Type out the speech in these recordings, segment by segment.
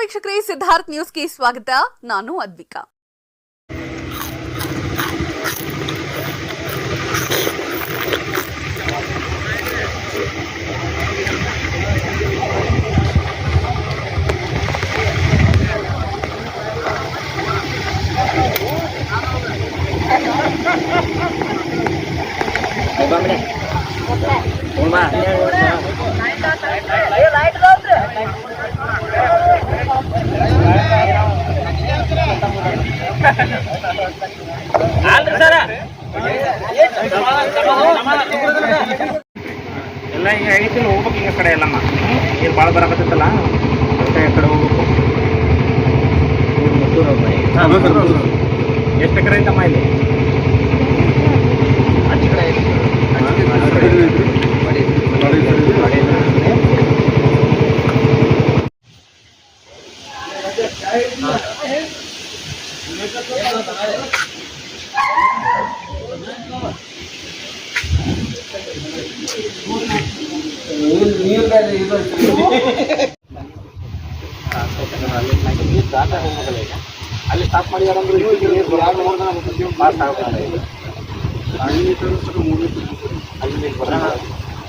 ವೀಕ್ಷಕರೇ ಸಿದ್ಧಾರ್ಥ್ ನ್ಯೂಸ್ಗೆ ಸ್ವಾಗತ ನಾನು ಅದ್ವಿಕಾ ಎಲ್ಲ ಈಗ ಐತಿ ಹೋಗ್ಬೇಕು ಈಗ ಕಡೆ ಎಲ್ಲಮ್ಮ ನೀರು ಭಾಳ ಬರಕತ್ತಲ್ಲ ಕಡೆ ಹೋಗ್ಬೇಕು. ಎಷ್ಟು ಎಕರೆ ಐತಮ್ಮ ಇಲ್ಲಿ ಹಚ್ಚ ಕಡೆ ಐತಿ ಅಲ್ಲಿ ಸ್ಟಾಪ್ ಮಾಡಿದಾರಂದ್ರೆ ಅಲ್ಲಿ ಬರೋಣ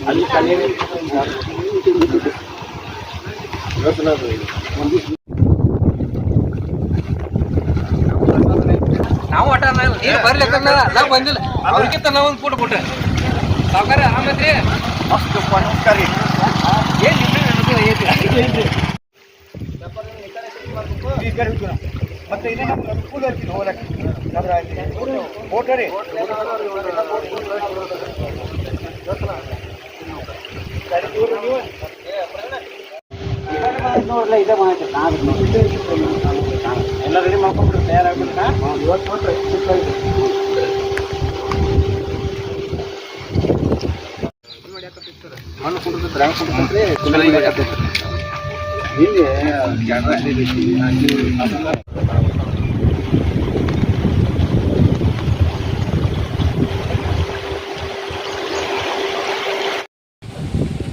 ಅಲ್ಲಿ ನಾವು ಆಟ ನೀರು ಬರ್ಲಿಕ್ಕ ನಾವು ಬಂದಿಲ್ಲ. ಅವ್ರಿಗಿಂತ ನಾವು ಒಂದು ಫೋಟೋ ಕೊಟ್ರೆ ಸಾವುಕಾರ ಆಮೇಲೆ ಮಸ್ತ್ ನಮಸ್ಕಾರ ರೀ ಏನು ನಿಮ್ಗೆ ಐತಿ? ಮತ್ತೆ ಇದೇ ನಮ್ಮ ಸ್ಕೂಲ್ ಇರ್ತೀನಿ ಹೋಗಕ್ಕೆ ಫೋಟೋ ರೀ ಎಲ್ಲ ರೆಡಿ ಮಾಡ್ಕೊಂಡ್ಬಿಟ್ಟು ತಯಾರಾಗ್ಬಿಡ್ತಾ ಮಣ್ಣು ಕುಡಿದ್ರೆ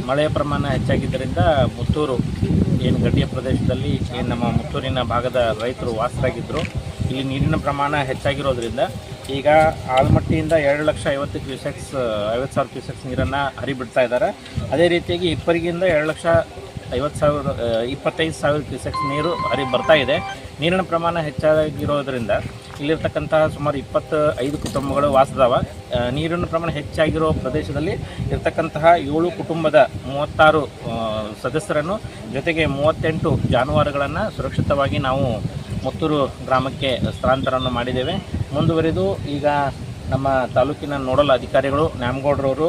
ಮಳೆಯ ಪ್ರಮಾಣ ಹೆಚ್ಚಾಗಿದ್ದರಿಂದ ಮುತ್ತೂರು ಏನು ಗಡಿಯ ಪ್ರದೇಶದಲ್ಲಿ ಏನು ನಮ್ಮ ಮುತ್ತೂರಿನ ಭಾಗದ ರೈತರು ವಾಸರಾಗಿದ್ದರು ಇಲ್ಲಿ ನೀರಿನ ಪ್ರಮಾಣ ಹೆಚ್ಚಾಗಿರೋದ್ರಿಂದ ಈಗ ಆಲ್ಮಟ್ಟಿಯಿಂದ ಎರಡು ಲಕ್ಷ ಐವತ್ತು ಕ್ಯೂಸೆಕ್ಸ್, ಐವತ್ತು ಸಾವಿರ ಕ್ಯೂಸೆಕ್ಸ್ ನೀರನ್ನು ಹರಿಬಿಡ್ತಾ ಇದ್ದಾರೆ. ಅದೇ ರೀತಿಯಾಗಿ ಇಪ್ಪರಿಗಿಂದ ಎರಡು ಲಕ್ಷ ಐವತ್ತು ಸಾವಿರ ಇಪ್ಪತ್ತೈದು ಸಾವಿರ ಕ್ಯೂಸೆಕ್ಸ್ ನೀರು ಹರಿ ಬರ್ತಾ ಇದೆ. ನೀರಿನ ಪ್ರಮಾಣ ಹೆಚ್ಚಾಗಿರೋದ್ರಿಂದ ಇಲ್ಲಿರ್ತಕ್ಕಂತಹ ಸುಮಾರು ಇಪ್ಪತ್ತು ಐದು ಕುಟುಂಬಗಳು ವಾಸದವ. ನೀರಿನ ಪ್ರಮಾಣ ಹೆಚ್ಚಾಗಿರೋ ಪ್ರದೇಶದಲ್ಲಿ ಇರ್ತಕ್ಕಂತಹ ಏಳು ಕುಟುಂಬದ ಮೂವತ್ತಾರು ಸದಸ್ಯರನ್ನು ಜೊತೆಗೆ ಮೂವತ್ತೆಂಟು ಜಾನುವಾರುಗಳನ್ನು ಸುರಕ್ಷಿತವಾಗಿ ನಾವು ಮುತ್ತೂರು ಗ್ರಾಮಕ್ಕೆ ಸ್ಥಳಾಂತರವನ್ನು ಮಾಡಿದ್ದೇವೆ. ಮುಂದುವರಿದು ಈಗ ನಮ್ಮ ತಾಲೂಕಿನ ನೋಡಲ್ ಅಧಿಕಾರಿಗಳು ನ್ಯಾಮಗೌಡ್ರವರು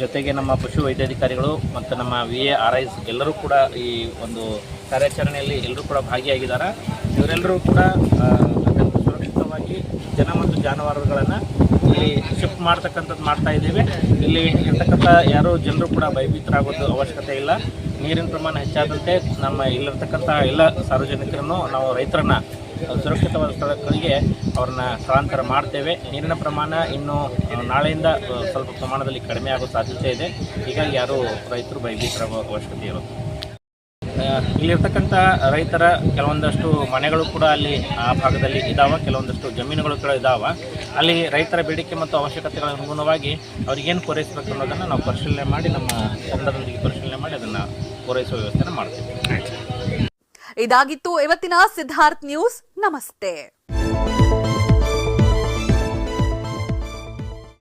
ಜೊತೆಗೆ ನಮ್ಮ ಪಶು ವೈದ್ಯಾಧಿಕಾರಿಗಳು ಮತ್ತು ನಮ್ಮ ವಿ ಎ ಆರ್ ಐಸ್ ಎಲ್ಲರೂ ಕೂಡ ಈ ಒಂದು ಕಾರ್ಯಾಚರಣೆಯಲ್ಲಿ ಎಲ್ಲರೂ ಕೂಡ ಭಾಗಿಯಾಗಿದ್ದಾರೆ. ಇವರೆಲ್ಲರೂ ಕೂಡ ಅತ್ಯಂತ ಸುರಕ್ಷಿತವಾಗಿ ಜನ ಮತ್ತು ಜಾನುವಾರುಗಳನ್ನು ಇಲ್ಲಿ ಶಿಫ್ಟ್ ಮಾಡ್ತಕ್ಕಂಥದ್ದು ಮಾಡ್ತಾ ಇದ್ದೇವೆ. ಇಲ್ಲಿ ಇರ್ತಕ್ಕಂಥ ಯಾರೂ ಜನರು ಕೂಡ ಭಯಭೀತರಾಗೋದು ಅವಶ್ಯಕತೆ ಇಲ್ಲ. ನೀರಿನ ಪ್ರಮಾಣ ಹೆಚ್ಚಾದಂತೆ ನಮ್ಮ ಇಲ್ಲಿರ್ತಕ್ಕಂಥ ಎಲ್ಲ ಸಾರ್ವಜನಿಕರನ್ನು ನಾವು ರೈತರನ್ನು ಸುರಕ್ಷಿತವಾದ ಸ್ಥಳಗಳಿಗೆ ಅವ್ರನ್ನ ಸ್ಥಳಾಂತರ ಮಾಡ್ತೇವೆ. ನೀರಿನ ಪ್ರಮಾಣ ಇನ್ನು ನಾಳೆಯಿಂದ ಸ್ವಲ್ಪ ಪ್ರಮಾಣದಲ್ಲಿ ಕಡಿಮೆ ಆಗೋ ಸಾಧ್ಯತೆ ಇದೆ. ಹೀಗಾಗಿ ಯಾರೂ ರೈತರು ಭಯಭೀತರಾಗುವ ಅವಶ್ಯಕತೆ ಇರುತ್ತೆ ಇಲ್ಲಿರ್ತಕ್ಕಂಥ ರೈತರ ಕೆಲವೊಂದಷ್ಟು ಮನೆಗಳು ಕೂಡ ಅಲ್ಲಿ ಆ ಭಾಗದಲ್ಲಿ ಇದ್ದಾವೆ ಕೆಲವೊಂದಷ್ಟು ಜಮೀನುಗಳು ಕೂಡ ಇದ್ದಾವೆ ಅಲ್ಲಿ ರೈತರ ಬೇಡಿಕೆ ಮತ್ತು ಅವಶ್ಯಕತೆಗಳ ಅನುಗುಣವಾಗಿ ಅವ್ರಿಗೇನು ಪೂರೈಸಬೇಕು ಅನ್ನೋದನ್ನು ನಾವು ಪರಿಶೀಲನೆ ಮಾಡಿ, ನಮ್ಮ ತಂಡದೊಂದಿಗೆ ಪರಿಶೀಲನೆ ಮಾಡಿ ಅದನ್ನು ಪೂರೈಸುವ ವ್ಯವಸ್ಥೆನ ಮಾಡ್ತೀವಿ. ಇದಾಗಿತ್ತು ಇವತ್ತಿನ ಸಿದ್ಧಾರ್ಥ್ ನ್ಯೂಸ್. ನಮಸ್ತೆ.